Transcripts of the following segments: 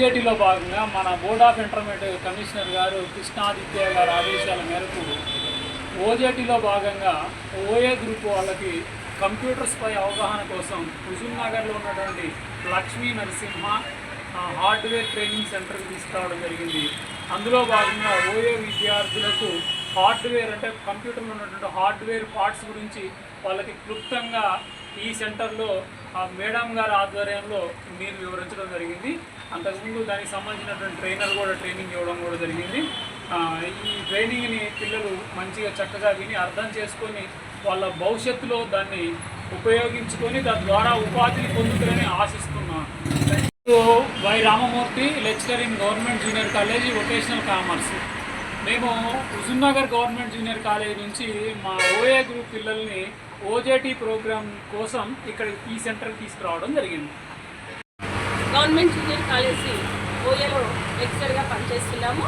ఓజేటీలో భాగంగా మన board of intermediate commissioner గారు కృష్ణాదిత్య గారి ఆదేశాల మేరకు ఓజేటీలో భాగంగా ఓఏ గ్రూప్ వాళ్ళకి కంప్యూటర్స్పై అవగాహన కోసం హుజూర్ నగర్లో ఉన్నటువంటి లక్ష్మీ నరసింహ హార్డ్వేర్ ట్రైనింగ్ సెంటర్కి తీసుకురావడం జరిగింది. అందులో భాగంగా ఓఏ విద్యార్థులకు హార్డ్వేర్ అంటే కంప్యూటర్లో ఉన్నటువంటి హార్డ్వేర్ పార్ట్స్ గురించి వాళ్ళకి క్లుప్తంగా ఈ సెంటర్లో ఆ మేడం గారి ఆధ్వర్యంలో మీరు వివరించడం జరిగింది. అంతకుముందు దానికి సంబంధించినటువంటి ట్రైనర్ కూడా ట్రైనింగ్ ఇవ్వడం కూడా జరిగింది. ఈ ట్రైనింగ్ని పిల్లలు మంచిగా చక్కగా విని అర్థం చేసుకొని వాళ్ళ భవిష్యత్తులో దాన్ని ఉపయోగించుకొని దాని ద్వారా ఉపాధిని పొందుతారని ఆశిస్తున్నాను. So, Y Ramamurthy lecturer in government junior college vocational commerce. మేము హుజూర్నగర్ గవర్నమెంట్ జూనియర్ కాలేజ్ నుంచి మా ఓఏ గ్రూప్ పిల్లల్ని ఓజేటీ ప్రోగ్రామ్ కోసం ఇక్కడ ఈ సెంటర్కి తీసుకురావడం జరిగింది. గవర్నమెంట్ జూనియర్ కాలేజీ ఓఏలో లెక్చర్గా పనిచేస్తున్నాము.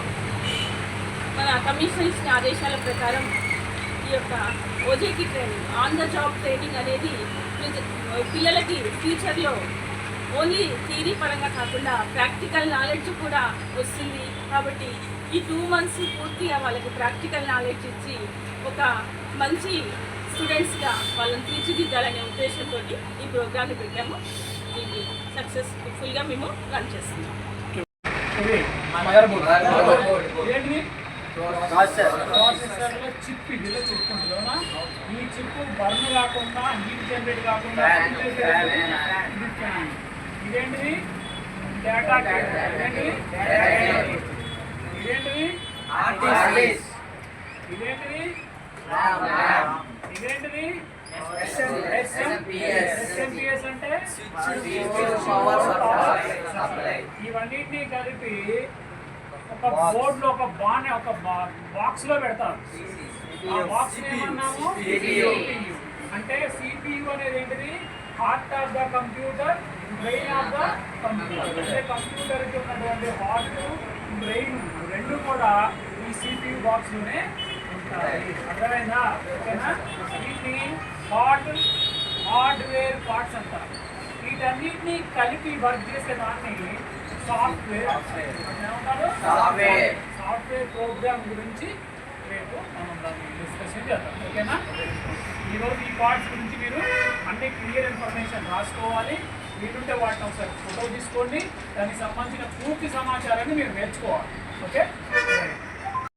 మన కమిషన్ ఇచ్చిన ఆదేశాల ప్రకారం ఈ యొక్క OJT training on the job training అనేది పిల్లలకి ఫ్యూచర్లో ఓన్లీ థియరీ పరంగా కాకుండా ప్రాక్టికల్ నాలెడ్జ్ కూడా వస్తుంది. కాబట్టి ఈ టూ మంత్స్ పూర్తిగా వాళ్ళకి ప్రాక్టికల్ నాలెడ్జ్ ఇచ్చి ఒక మంచి స్టూడెంట్స్గా వాళ్ళని తీర్చిదిద్దాలనే ఉద్దేశంతో ఈ ప్రోగ్రామ్ని పెట్టాము. దీన్ని సక్సెస్ఫుల్గా మేము రన్ చేస్తున్నాం. చిప్ ఉంటుంది ఈ చిప్ బర్న్ కాకుండా హీట్ జనరేట్ కాకుండా ఇదేంటిది? డేటా ఇదేంటిది? ఇదేంటిది? ఇదేంటిది? ఇదేంటిది? ఎస్ఎంపిఎస్ అంటే? ఇవన్నిటిని కలిపి ఒక బోర్డులో ఒక బాన్ ఒక బాక్స్లో పెడతారు. ఆ బాక్స్ ఏమన్నాము? CPU. అంటే సిపియు అనేది ఏంటిది? Heart of the computer brain of the computer. అంటే కంప్యూటర్కి ఉన్నటువంటి హార్ట్ బ్రెయిన్ రెండు కూడా ఈ సిపియు బాక్స్లోనే ఉంటాయి. అర్థమైందా? ఓకేనా? వీటిని హార్డ్ హార్డ్వేర్ పార్ట్స్ అంటారు. వీటన్నిటిని కలిపి వర్క్ చేసే దాన్ని సాఫ్ట్వేర్ ఏమంటారు? సాఫ్ట్వేర్. సాఫ్ట్వేర్ ప్రోగ్రామ్ గురించి రేపు మనం దాన్ని డిస్కషన్ చేద్దాం. ఓకేనా? ఈరోజు ఈ పార్ట్స్ గురించి మీరు అన్ని క్లియర్ ఇన్ఫర్మేషన్ రాసుకోవాలి. వీలుంటే వాటిని ఒకసారి ఫోటో తీసుకోండి. దానికి సంబంధించిన పూర్తి సమాచారాన్ని మీరు నేర్చుకోవాలి. ఓకే?